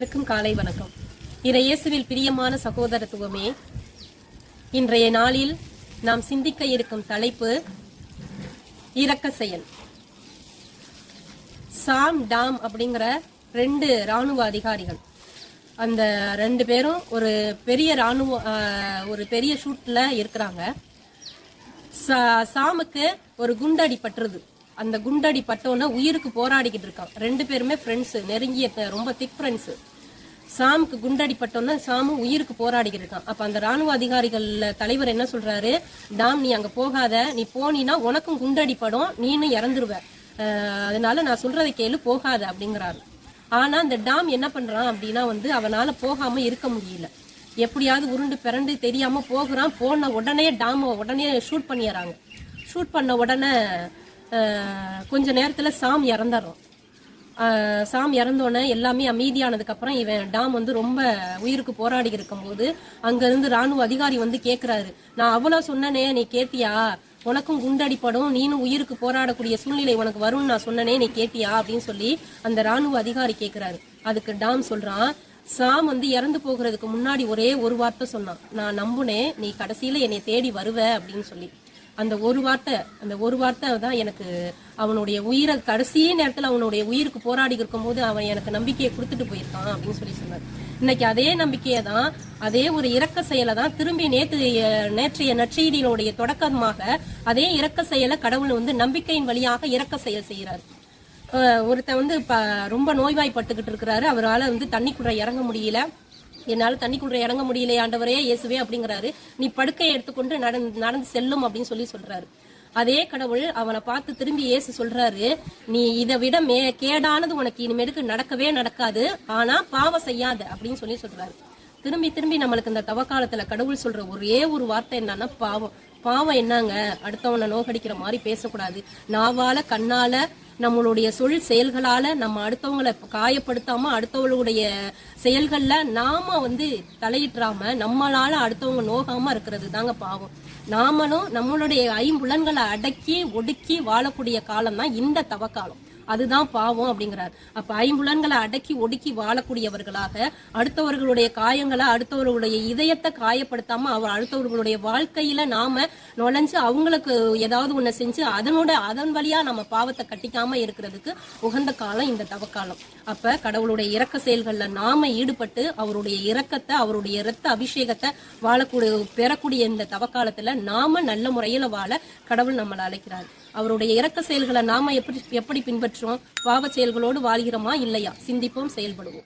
அனைவருக்கும் காலை வணக்கம். இறை இயேசுவில் பிரியமான சகோதரத்துவமே இன்றைய நாளில் நாம் சிந்திக்க இருக்கும் தலைப்பு இரக்க செயல். சாம் டாம் அப்படிங்கிற ரெண்டு ராணுவ அதிகாரிகள். அந்த ரெண்டு பேரும் ஒரு பெரிய ராணுவ ஒரு பெரிய ஷூட்ல இருக்கிறாங்க. சா- சாமுக்கு ஒரு குண்டடி பட்டுருது. அந்த குண்டடி பட்டோன்னே உயிருக்கு போராடிக்கிட்டு இருக்கான். ரெண்டு பேருமே ஃப்ரெண்ட்ஸு நெருங்கிய ரொம்ப திக் ஃப்ரெண்ட்ஸு சாமுக்கு குண்டடிப்பட்டோன்னா சாமு உயிருக்கு போராடிக்கிட்டு இருக்கான். அப்ப அந்த ராணுவ அதிகாரிகள் தலைவர் என்ன சொல்றாரு? டாம் நீ அங்க போகாத. நீ போனீன்னா உனக்கும் குண்டடிப்படும். நீனும் இறந்துருவ. அதனால நான் சொல்றதை கேளு போகாத அப்படிங்கிறாரு. ஆனா அந்த டாம் என்ன பண்றான் அப்படின்னா வந்து அவனால போகாம இருக்க முடியல. எப்படியாவது உருண்டு பிறண்டு தெரியாம போகிறான். போன உடனே டாம் உடனே ஷூட் பண்ணிடுறாங்க. ஷூட் பண்ண உடனே கொஞ்ச நேரத்துல சாம் இறந்துடுறோம் சாம் இறந்தோடனே எல்லாமே அமைதியானதுக்கு அப்புறம் இவன் டாம் வந்து ரொம்ப உயிருக்கு போராடி இருக்கும்போது அங்கேருந்து ராணுவ அதிகாரி வந்து கேட்குறாரு நான் அவ்வளோ சொன்னனே நீ கேட்டியா? உனக்கும் குண்டடிப்படும் நீனும் உயிருக்கு போராடக்கூடிய சூழ்நிலை உனக்கு வரும்னு நான் சொன்னனே நீ கேட்டியா? அப்படின்னு சொல்லி அந்த ராணுவ அதிகாரி கேட்குறாரு அதுக்கு டாம் சொல்கிறான் சாம் வந்து இறந்து போகிறதுக்கு முன்னாடி ஒரே ஒரு வார்த்தை சொன்னான். நான் நம்புனேன் நீ கடைசியில் என்னை தேடி வருவ அப்படின்னு சொல்லி. அந்த ஒரு வார்த்தை அந்த ஒரு வார்த்தை தான் எனக்கு அவனுடைய உயிரை கடைசி நேரத்தில் அவனுடைய உயிருக்கு போராடி இருக்கும்போது அவன் எனக்கு நம்பிக்கையை கொடுத்துட்டு போயிருக்கான் அப்படின்னு சொல்லி சொன்னார். இன்னைக்கு அதே நம்பிக்கையை தான் அதே ஒரு இறக்க செயலை தான் திரும்பி நேற்று நேற்றைய நற்செய்தியினுடைய தொடக்கமாக அதே இறக்க செயலை கடவுள் வந்து நம்பிக்கையின் வழியாக இறக்க செயல் செய்கிறார். ஒருத்தன் வந்து இப்போ ரொம்ப நோய்வாய்ப்பட்டுக்கிட்டு இருக்கிறாரு. அவரால் வந்து தண்ணிக்குள்ள இறங்க முடியல. என்னால தண்ணிக்குள்ள இறங்க முடியலையே ஆண்டவரே இயேசுவே அப்படிங்கிறாரு. நீ படுக்கையை எடுத்துக்கொண்டு நடந்து நடந்து செல்லும் அப்படின்னு சொல்லி சொல்றாரு. அதே கடவுள் அவனை பார்த்து திரும்பி ஏசு சொல்றாரு நீ இதை விட மே கேடானது உனக்கு இனிமேலுக்கு நடக்கவே நடக்காது. ஆனா பாவம் செய்யாத அப்படின்னு சொல்லி சொல்றாரு. திரும்பி திரும்பி நம்மளுக்கு இந்த தவக்காலத்துல கடவுள் சொல்ற ஒரே ஒரு வார்த்தை என்னன்னா பாவம். பாவம் என்னங்க? அடுத்தவனை நோகடிக்கிற மாதிரி பேசக்கூடாது. நாவால கண்ணால நம்மளுடைய சொல் செயல்களால நம்ம அடுத்தவங்களை காயப்படுத்தாம அடுத்தவங்களுடைய செயல்கள்ல நாம வந்து தலையிட்டுறாம நம்மளால அடுத்தவங்க நோகாம இருக்கிறது தாங்க பாவம். நாமளும் நம்மளுடைய ஐம்புலன்களை அடக்கி ஒடுக்கி வாழக்கூடிய காலம் தான் இந்த தவக்காலம். அதுதான் பாவம் அப்படிங்கிறார். அப்ப ஐம்புலன்களை அடக்கி ஒடுக்கி வாழக்கூடியவர்களாக அடுத்தவர்களுடைய காயங்களை அடுத்தவர்களுடைய இதயத்தை காயப்படுத்தாம அவர் அடுத்தவர்களுடைய வாழ்க்கையில நாம நுழைஞ்சு அவங்களுக்கு ஏதாவது ஒண்ணு செஞ்சு அதனோட அதன் வழியா நம்ம பாவத்தை கட்டிக்காம இருக்கிறதுக்கு உகந்த காலம் இந்த தவக்காலம். அப்ப கடவுளுடைய இறக்க செயல்கள்ல நாம ஈடுபட்டு அவருடைய இறக்கத்தை அவருடைய இரத்த அபிஷேகத்தை வாழக்கூடிய பெறக்கூடிய இந்த தவக்காலத்துல நாம நல்ல முறையில வாழ கடவுள் நம்மளை அழைக்கிறார். அவருடைய இறக்க செயல்களை நாம எப்படி எப்படி பின்பற்றுறோம்? பாவ செயல்களோடு வாழ்கிறோமா? இல்லையா? சிந்திப்போம் செயல்படுவோம்.